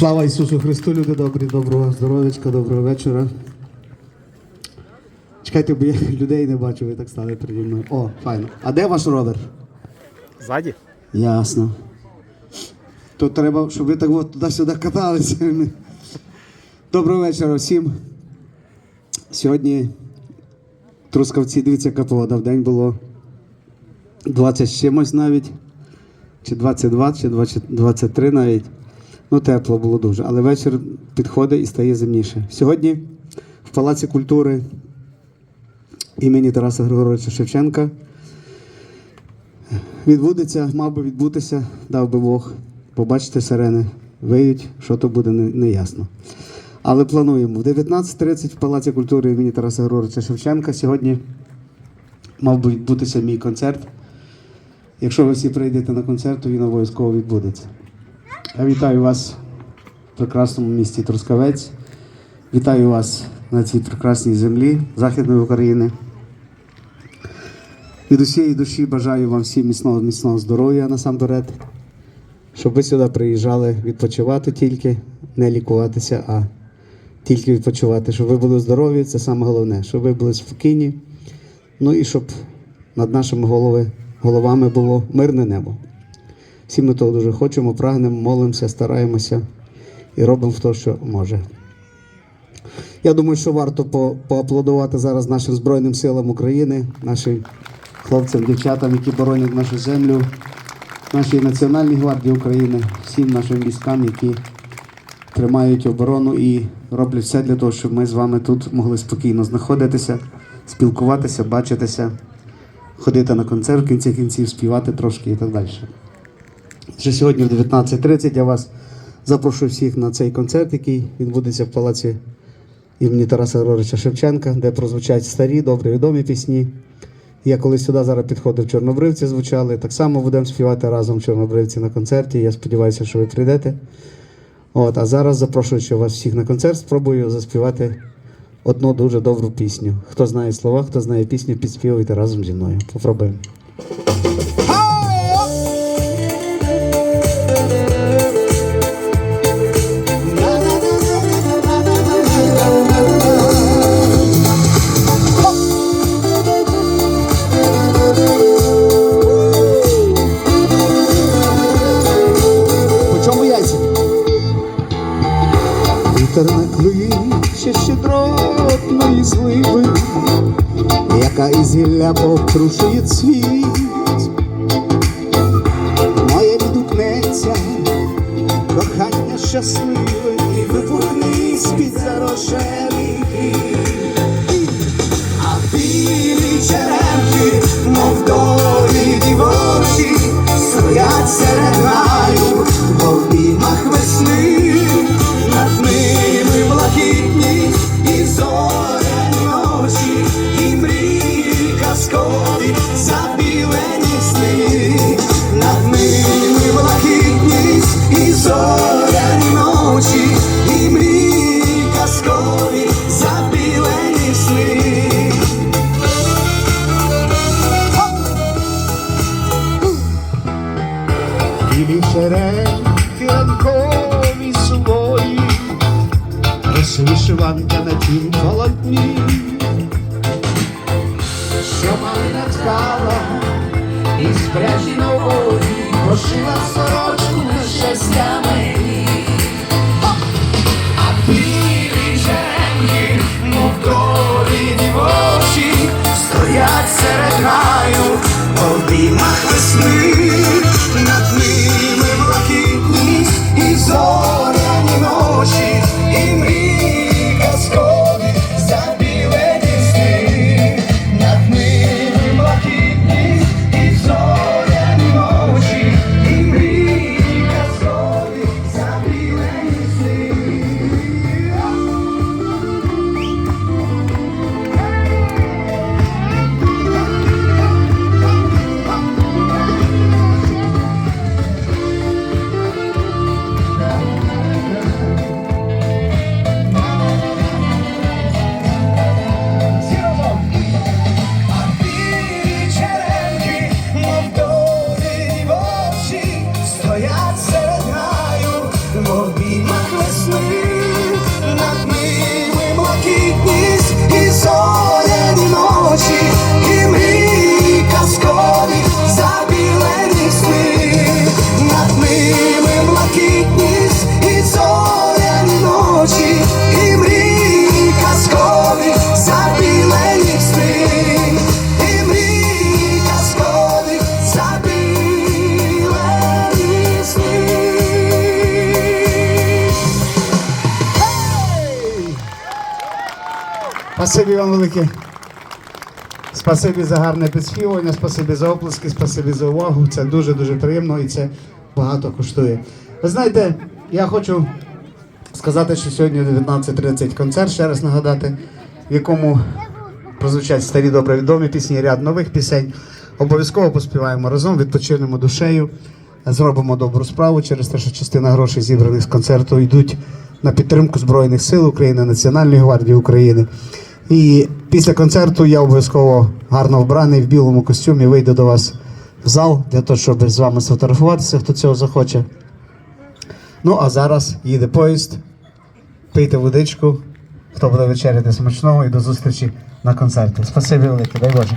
Слава Ісусу Христу, люди добрі, доброго здоров'ячка, доброго вечора. Чекайте, бо я людей не бачу, ви так стали переді мною. О, файно. А де ваш ровер? Ззаді? Ясно. То треба, щоб ви так от туди-сюди каталися. Доброго вечора всім. Сьогодні трускавці, дивіться, яка погода. В день було 20 з чимось навіть, чи 22, чи 23 навіть. Ну, тепло було дуже. Але вечір підходить і стає зимніше. Сьогодні в Палаці культури імені Тараса Григоровича Шевченка відбудеться, мав би відбутися, дав би Бог. Побачите, сирени виють, що то буде, не, не ясно. Але плануємо. В 19.30 в Палаці культури імені Тараса Григоровича Шевченка сьогодні мав би відбутися мій концерт. Якщо ви всі прийдете на концерт, то він обов'язково відбудеться. Я вітаю вас в прекрасному місті Трускавець. Вітаю вас на цій прекрасній землі Західної України. Від усієї душі бажаю вам всім міцного, міцного здоров'я насамперед, щоб ви сюди приїжджали відпочивати тільки, не лікуватися, а тільки відпочивати. Щоб ви були здорові, це саме головне, щоб ви були спокійні. Ну і щоб над нашими голови, головами було мирне небо. Всі ми того дуже хочемо, прагнемо, молимося, стараємося і робимо те, що може. Я думаю, що варто по- поаплодувати зараз нашим Збройним силам України, нашим хлопцям, дівчатам, які боронять нашу землю, нашій Національній гвардії України, всім нашим військам, які тримають оборону і роблять все для того, щоб ми з вами тут могли спокійно знаходитися, спілкуватися, бачитися, ходити на концерт в кінці кінців, співати трошки і так далі. Вже сьогодні в 19.30 я вас запрошую всіх на цей концерт, який відбудеться в палаці імені Тараса Григоровича Шевченка, де прозвучать старі, добрі відомі пісні. Я коли сюди зараз підходив, чорнобривці звучали. Так само будемо співати разом чорнобривці на концерті. Я сподіваюся, що ви прийдете. От, а зараз запрошуючи вас всіх на концерт, спробую заспівати одну дуже добру пісню. Хто знає слова, хто знає пісню, підспівуйте разом зі мною. Попробуємо. Вітер на ще щедротної зливи, яка із гілля покрушує цвіт. Моє відгукнеться, кохання щасливе, і випухне з-під зарожевий А Білі шереньки ранкові свої, вишиванка на тім полотні, що малина ткала із пряжі нової, пошила сорочку на щастя мені. А білі жереньки, мов долі дівочі, стоять серед раю, в обіймах весни, Спасибі вам велике. Спасибі за гарне підспівування, спасибі за оплески, спасибі за увагу. Це дуже-дуже приємно і це багато коштує. Ви знаєте, я хочу сказати, що сьогодні о 19.30 концерт, ще раз нагадати, в якому прозвучать старі добре відомі пісні, ряд нових пісень. Обов'язково поспіваємо разом, відпочинемо душею, зробимо добру справу через те, що частина грошей, зібраних з концерту, йдуть на підтримку Збройних сил України, Національної гвардії України. І після концерту я обов'язково гарно вбраний в білому костюмі вийду до вас в зал для того, щоб з вами сфотографуватися, хто цього захоче. Ну а зараз їде поїзд. Пийте водичку, хто буде вечеряти смачного і до зустрічі на концерті. Спасибі велике, дай Боже.